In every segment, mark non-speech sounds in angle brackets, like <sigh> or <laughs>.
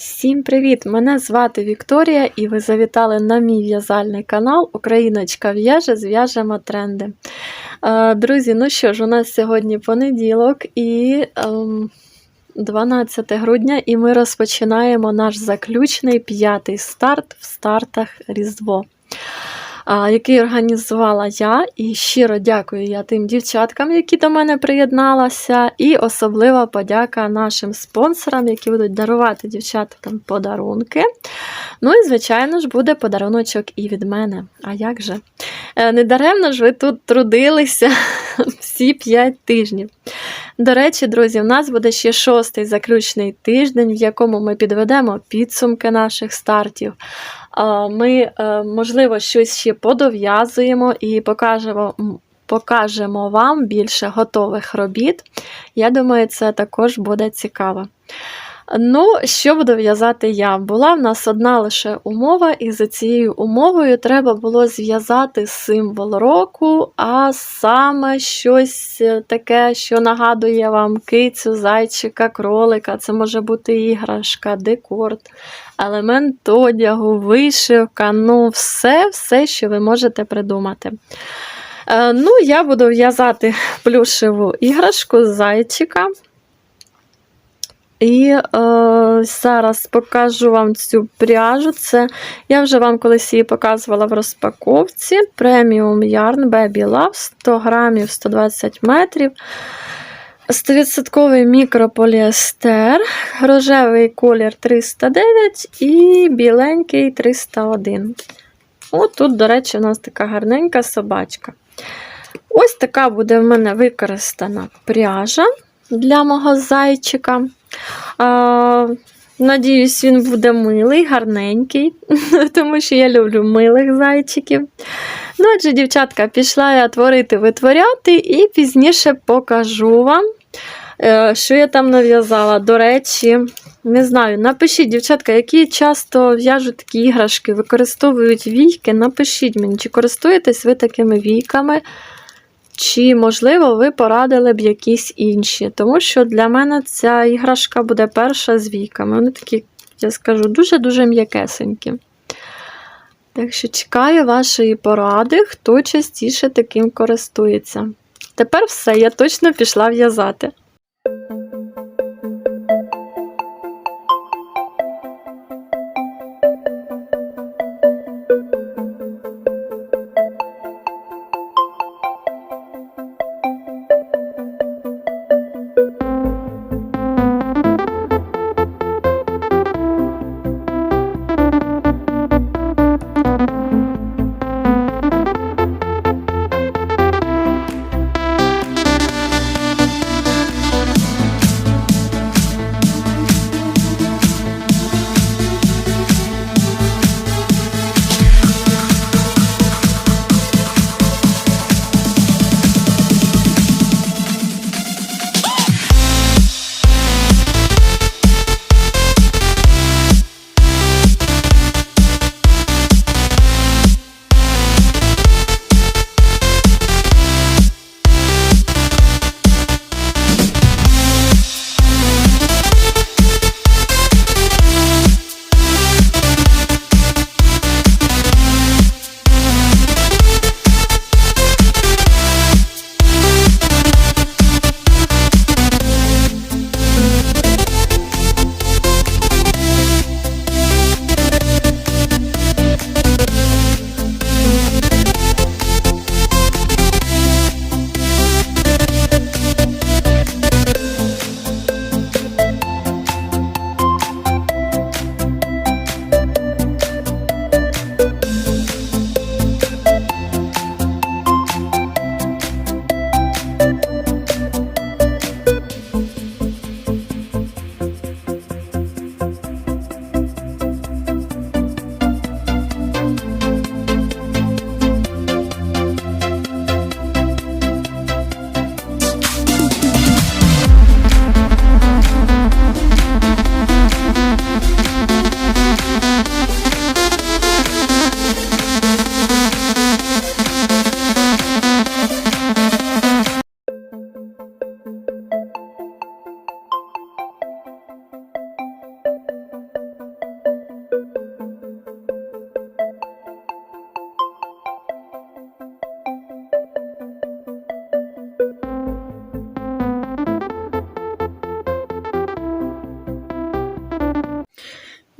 Всім привіт! Мене звати Вікторія, і ви завітали на мій в'язальний канал Україночка в'яже, зв'яжемо тренди. Е, Друзі, ну що ж, у нас сьогодні понеділок і ем, 12 грудня, і ми розпочинаємо наш заключний п'ятий старт в стартах Різдво. Який організувала я, і щиро дякую я тим дівчаткам, які до мене приєдналися, і особлива подяка нашим спонсорам, які будуть дарувати дівчаткам подарунки. Ну і, звичайно ж, буде подаруночок і від мене. А як же? Е, Недаремно ж ви тут трудилися <laughs> всі 5 тижнів. До речі, друзі, у нас буде ще шостий заключний тиждень, в якому ми підведемо підсумки наших стартів. Ми, е, можливо, щось ще подов'язуємо і покажемо. Покажемо вам більше готових робіт. Я думаю, це також буде цікаво. Ну, що буду в'язати я? Була в нас одна лише умова, і за цією умовою треба було зв'язати символ року, а саме щось таке, що нагадує вам кицю, зайчика, кролика. Це може бути іграшка, декор, елемент одягу, вишивка, ну, все, все, що ви можете придумати. Е, Ну, я буду в'язати плюшеву іграшку зайчика. І е, зараз покажу вам цю пряжу. Це я вже вам колись її показувала в розпаковці. Преміум Yarn Baby Love 100 грамів 120 метрів. 100% мікрополіестер, рожевий колір 309 і біленький 301. От тут, до речі, у нас така гарненька собачка. Ось така буде в мене використана пряжа для мого зайчика. Надіюсь, він буде милий, гарненький, <laughs> тому що я люблю милих зайчиків. Ну, отже, дівчатка, пішла я творити, витворяти, і пізніше покажу вам, е, що я там нав'язала. До речі, не знаю, напишіть, дівчатка, які часто в'яжуть такі іграшки, використовують війки. Напишіть мені, чи користуєтесь ви такими війками. Чи, можливо, ви порадили б якісь інші? Тому що для мене ця іграшка буде перша з віками. Вони такі, я скажу, дуже-дуже м'якесенькі. Так що чекаю вашої поради, хто частіше таким користується. Тепер все, я точно пішла в'язати.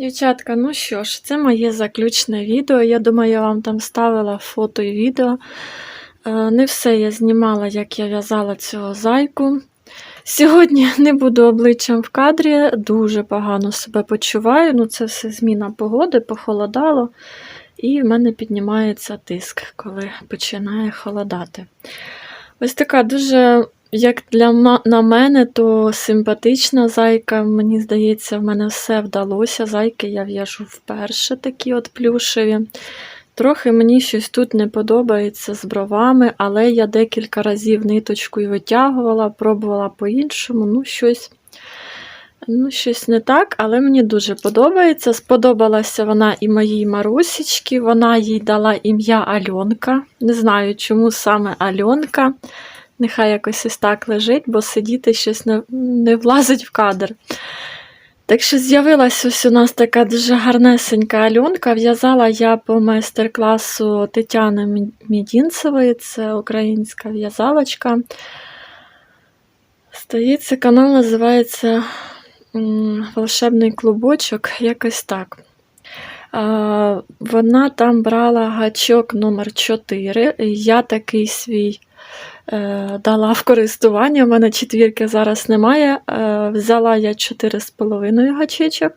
Дівчатка, ну що ж, це моє заключне відео. Я думаю, я вам там ставила фото і відео. Е, Не все я знімала, як я в'язала цього зайку. Сьогодні <laughs> не буду обличчям в кадрі, дуже погано себе почуваю. Ну, це все зміна погоди, похолодало, і в мене піднімається тиск, коли починає холодати. Ось така дуже, як для на мене, то симпатична зайка. Мені здається, в мене все вдалося. Зайки я в'яжу вперше, такі от плюшеві. Трохи мені щось тут не подобається з бровами, але я декілька разів ниточкою витягувала, пробувала по-іншому. Ну, щось, ну, щось не так, але мені дуже подобається. Сподобалася вона і моїй Марусічці. Вона їй дала ім'я Альонка. Не знаю, чому саме Альонка. Нехай якось ось так лежить, бо сидіти щось не, не влазить в кадр. Так що з'явилася ось у нас така дуже гарнесенька Альонка. В'язала я по майстер-класу Тетяни Мідінцевої, це українська в'язалочка. Здається, канал називається Волшебний клубочок, якось так. Вона там брала гачок номер 4 Я такий свій дала в користування. У мене четвірки зараз немає. Е, взяла я 4,5 гачечок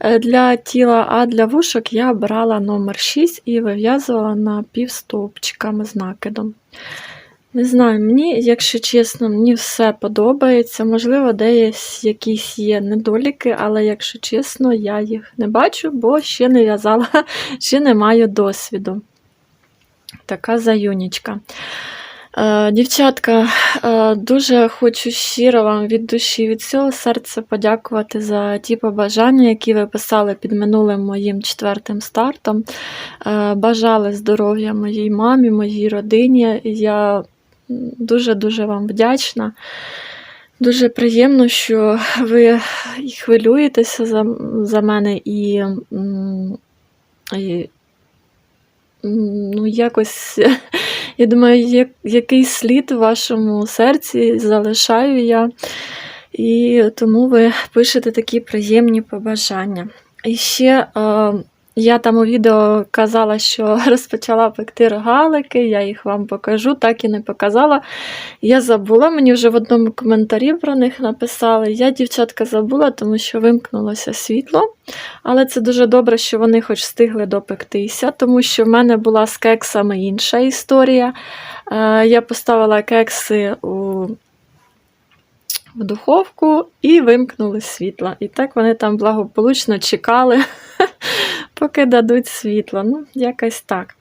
е, для тіла, а для вушок я брала номер 6 і вив'язувала на півстовпчиками з накидом. Не знаю, мені, якщо чесно, мені все подобається. Можливо, десь якісь є недоліки, але якщо чесно, я їх не бачу, бо ще не в'язала, <laughs> ще не маю досвіду. Така заюнічка. Е, Дівчатка, е, дуже хочу щиро вам від душі, від всього серця подякувати за ті побажання, які ви писали під минулим моїм четвертим стартом. Е, Бажали здоров'я моїй мамі, моїй родині. Я дуже-дуже вам вдячна. Дуже приємно, що ви хвилюєтеся за, за мене і, і ну, якось я думаю, як, якийсь слід в вашому серці залишаю я, і тому ви пишете такі приємні побажання. І ще е, я там у відео казала, що <laughs> розпочала пекти рогалики, я їх вам покажу, так і не показала. Я забула, мені вже в одному коментарі про них написали. Я, дівчатка, забула, тому що вимкнулося світло. Але це дуже добре, що вони хоч встигли допектися, тому що в мене була з кексами інша історія. Е, Я поставила кекси у в духовку і вимкнули світло. І так вони там благополучно чекали, <laughs> поки дадуть світло. Ну, якось так.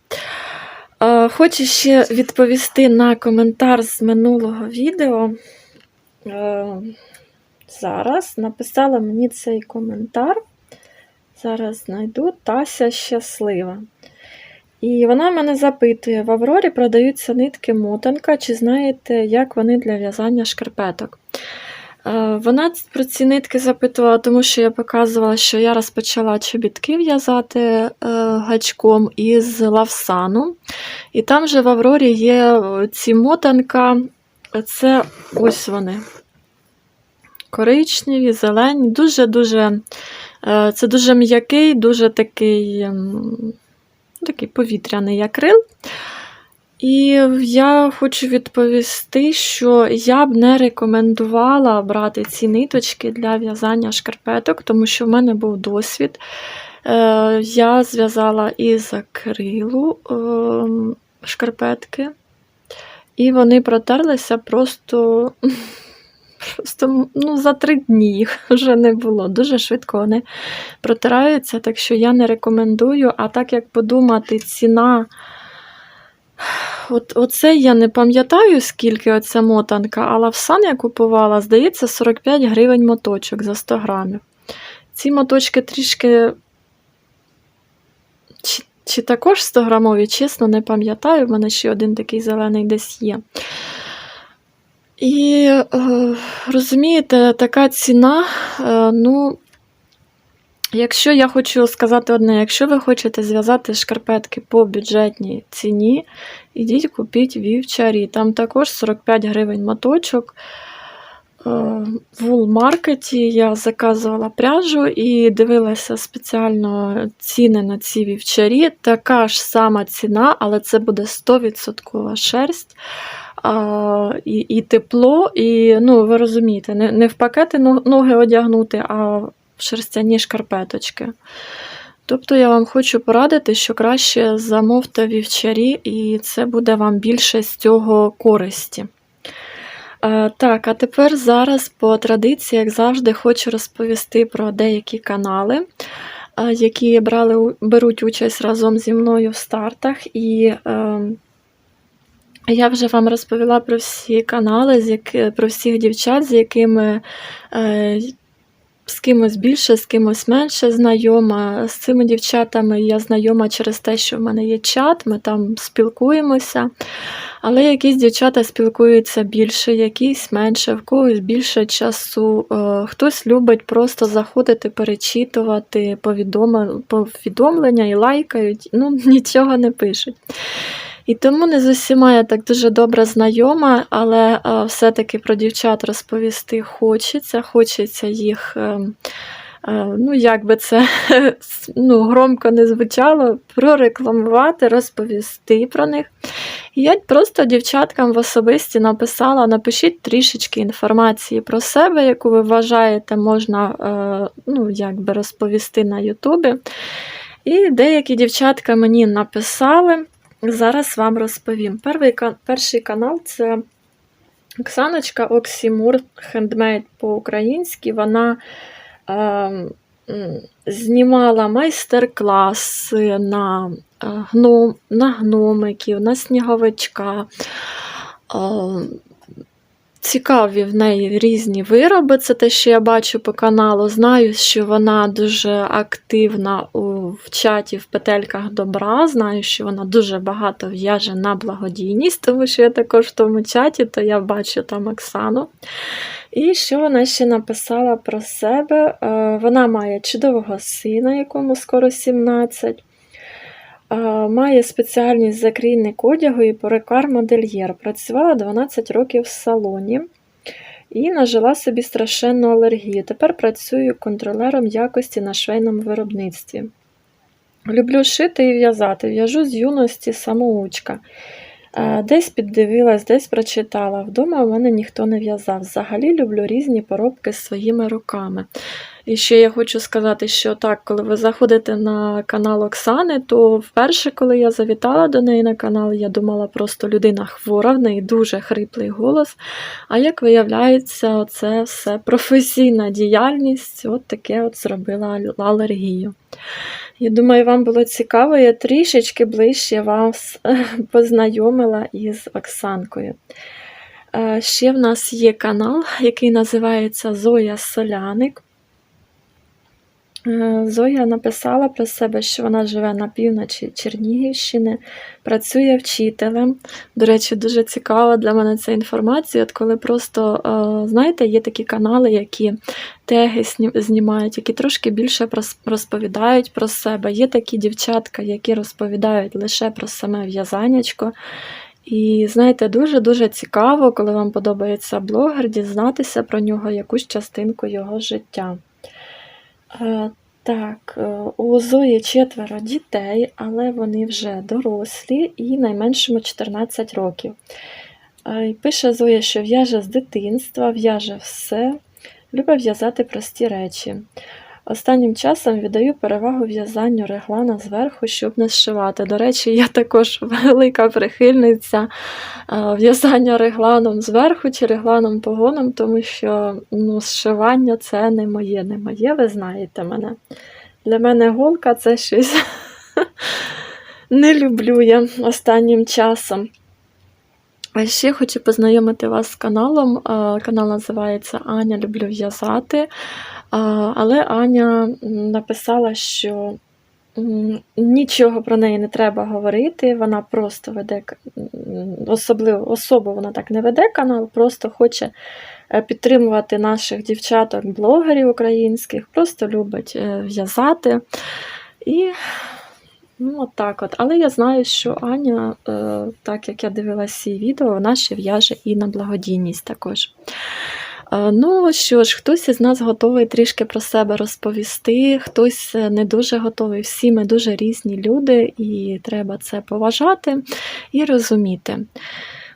Е, Хочу ще відповісти на коментар з минулого відео. Е, Зараз написала мені цей коментар. Зараз знайду Тася щаслива. І вона мене запитує: в Аврорі продаються нитки мотанка, чи знаєте, як вони для в'язання шкарпеток? Е, Вона про ці нитки запитувала, тому що я показувала, що я розпочала чобітки в'язати е, гачком із лавсану. І там же в Аврорі є ці мотанка, це ось вони. Коричневі, зелені, дуже-дуже. е, Це дуже м'який, дуже такий, ем, такий повітряний акрил. І я хочу відповісти, що я б не рекомендувала брати ці ниточки для в'язання шкарпеток, тому що в мене був досвід. Е, Я зв'язала із акрилу ем, шкарпетки, і вони протерлися просто. <laughs> Просто ну, за три дні їх вже не було. Дуже швидко вони протираються, так що я не рекомендую. А так як подумати, ціна. От, Оце я не пам'ятаю, скільки оця мотанка, а лавсан я купувала, здається, 45 гривень моточок за 100 грамів. Ці моточки трішки. Чи, чи також 100 грамові, чесно, не пам'ятаю, в мене ще один такий зелений десь є. І е, розумієте, така ціна, е, ну, якщо я хочу сказати одне, якщо ви хочете зв'язати шкарпетки по бюджетній ціні, ідіть купіть вівчарі. Там також 45 гривень моточок. в Вулмаркеті я заказувала пряжу і дивилася спеціально ціни на ці вівчарі. Така ж сама ціна, але це буде 100% шерсть. А, і, і тепло, і ну, ви розумієте, не, не в пакети ноги одягнути, а в шерстяні шкарпеточки. Тобто я вам хочу порадити, що краще замовте вівчарі, і це буде вам більше з цього користі. Е, Так, а тепер зараз по традиції, як завжди, хочу розповісти про деякі канали, е, які брали, беруть участь разом зі мною в стартах. І е, я вже вам розповіла про всі канали, про всіх дівчат, з якими е, з кимось більше, з кимось менше знайома. З цими дівчатами я знайома через те, що в мене є чат, ми там спілкуємося. Але якісь дівчата спілкуються більше, якісь менше, в когось більше часу. Е, Хтось любить просто заходити, перечитувати повідомлення і лайкають, ну <laughs> нічого не пишуть. І тому не з усіма я так дуже добре знайома, але е, все-таки про дівчат розповісти хочеться, хочеться їх. е, е, Ну, як би це <laughs> ну, громко не звучало, прорекламувати, розповісти про них. І я просто дівчаткам в особисті написала: напишіть трішечки інформації про себе, яку ви вважаєте, можна ну, якби розповісти на Ютубі. І деякі дівчатка мені написали. Зараз вам розповім. Перший, перший канал це Оксаночка Оксімур Хендмейд по-українськи. Вона е, знімала майстер-класи на, е, гном, на гномиків, на сніговичка. Е, Цікаві в неї різні вироби, це те, що я бачу по каналу. Знаю, що вона дуже активна у, в чаті в петельках добра. Знаю, що вона дуже багато в'яже на благодійність, тому що я також в тому чаті, то я бачу там Оксану. І що вона ще написала про себе? Е, Вона має чудового сина, якому скоро 17. Має спеціальність закрійник одягу і перукар-модельєр. Працювала 12 років в салоні і нажила собі страшенну алергію. Тепер працюю контролером якості на швейному виробництві. Люблю шити і в'язати. В'яжу з юності самоучка. Десь піддивилась, десь прочитала. Вдома у мене ніхто не в'язав. Взагалі люблю різні поробки своїми руками. І ще я хочу сказати, що так, коли ви заходите на канал Оксани, то вперше, коли я завітала до неї на канал, я думала, просто людина хвора, в неї дуже хриплий голос. А як виявляється, це все професійна діяльність, от таке от зробила алергію. Я думаю, вам було цікаво, я трішечки ближче вас е, познайомила із Оксанкою. Е, Ще в нас є канал, який називається Зоя Соляник. Е, Зоя написала про себе, що вона живе на півночі Чернігівщини, працює вчителем. До речі, дуже цікава для мене ця інформація. От коли просто, е, знаєте, є такі канали, які теги знімають, які трошки більше розповідають про себе. Є такі дівчатка, які розповідають лише про саме в'язанячко. І знаєте, дуже-дуже цікаво, коли вам подобається блогер, дізнатися про нього якусь частинку його життя. Е, Так, е, у Зої четверо дітей, але вони вже дорослі і найменшому 14 років. Е, Пише Зоя, що в'яже з дитинства, в'яже все, любить в'язати прості речі. Останнім часом віддаю перевагу в'язанню реглана зверху, щоб не зшивати. До речі, я також <laughs> велика прихильниця е, в'язання регланом зверху чи регланом погоном, тому що ну, зшивання це не моє, не моє, ви знаєте мене. Для мене голка це щось <laughs> не люблю я останнім часом. А ще хочу познайомити вас з каналом. Е, Канал називається Аня Люблю в'язати. Але Аня написала, що нічого про неї не треба говорити. Вона просто веде особливо особу вона так не веде канал, просто хоче е, підтримувати наших дівчаток-блогерів українських, просто любить е, в'язати. І ну, от так от. Але я знаю, що Аня, е, так як я дивилася її відео, вона ще в'яже і на благодійність також. Е, Ну що ж, хтось із нас готовий трішки про себе розповісти, хтось е, не дуже готовий. Всі ми дуже різні люди, і треба це поважати і розуміти.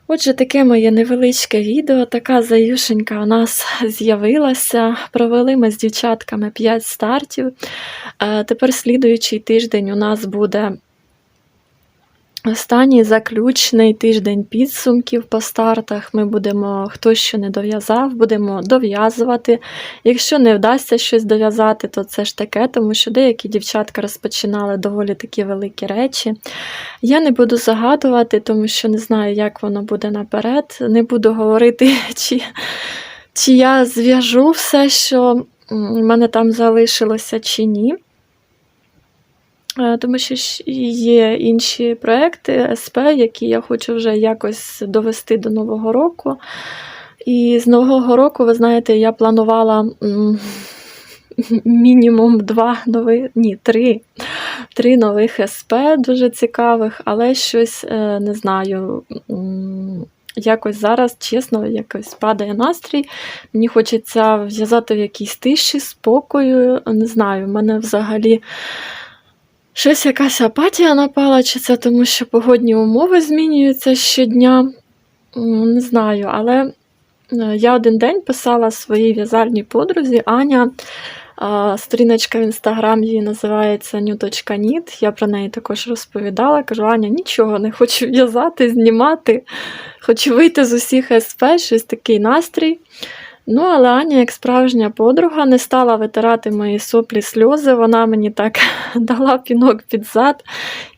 Отже, таке моє невеличке відео, така заюшенька у нас з'явилася. Провели ми з дівчатками 5 стартів. Е, Тепер слідуючий тиждень у нас буде останній заключний тиждень підсумків по стартах. Ми будемо, хто що не дов'язав, будемо дов'язувати. Якщо не вдасться щось дов'язати, то це ж таке, тому що деякі дівчатка розпочинали доволі такі великі речі. Я не буду загадувати, тому що не знаю, як воно буде наперед. Не буду говорити, <laughs> чи, чи я зв'яжу все, що в мене там залишилося, чи ні. Е, Тому що є інші проекти СП, які я хочу вже якось довести до Нового року. І з Нового року, ви знаєте, я планувала <laughs> мінімум два нових, ні, три, три нових СП дуже цікавих, але щось е, не знаю. Якось зараз, чесно, якось падає настрій. Мені хочеться в'язати в якійсь тиші, спокою. Не знаю, в мене взагалі щось якась апатія напала, чи це тому, що погодні умови змінюються щодня. Не знаю, але е, я один день писала своїй в'язальній подрузі Аня. Сторіночка в інстаграм її називається new.knit. Я про неї також розповідала. Кажу, Аня, нічого не хочу в'язати, знімати. Хочу вийти з усіх СП, щось такий настрій. Ну, але Аня, як справжня подруга, не стала витирати мої соплі сльози. Вона мені так <laughs> дала пінок під зад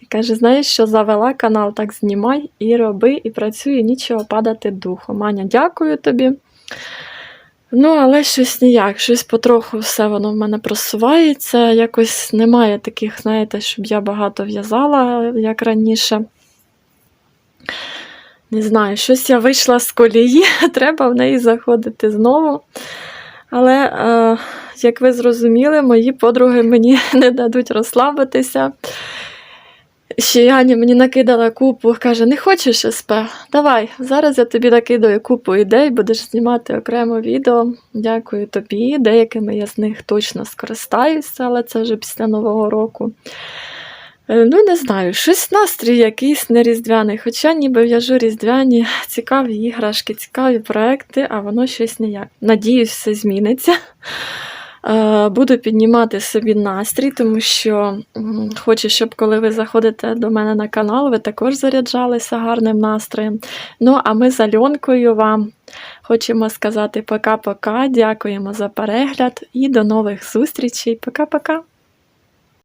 і каже: знаєш, що завела канал, так знімай і роби, і працюй, і нічого падати духом. Аня, дякую тобі. Ну, але щось ніяк, щось потроху все воно в мене просувається. Якось немає таких, знаєте, щоб я багато в'язала, як раніше. Не знаю, щось я вийшла з колії, <laughs> треба в неї заходити знову. Але, е, як ви зрозуміли, мої подруги мені <laughs> не дадуть розслабитися. Ще й Аня мені накидала купу, каже: не хочеш СП? Давай, зараз я тобі накидаю купу ідей, будеш знімати окремо відео. Дякую тобі. Деякими я з них точно скористаюся, але це вже після Нового року. Е, Ну, не знаю, щось настрій якийсь не різдвяний, хоча ніби в'яжу різдвяні цікаві іграшки, цікаві проекти, а воно щось ніяк. Надіюсь, все зміниться. Е, Буду піднімати собі настрій, тому що хочу, щоб коли ви заходите до мене на канал, ви також заряджалися гарним настроєм. Ну, а ми з Альонкою вам хочемо сказати пока-пока. Дякуємо за перегляд і до нових зустрічей. Пока-пока!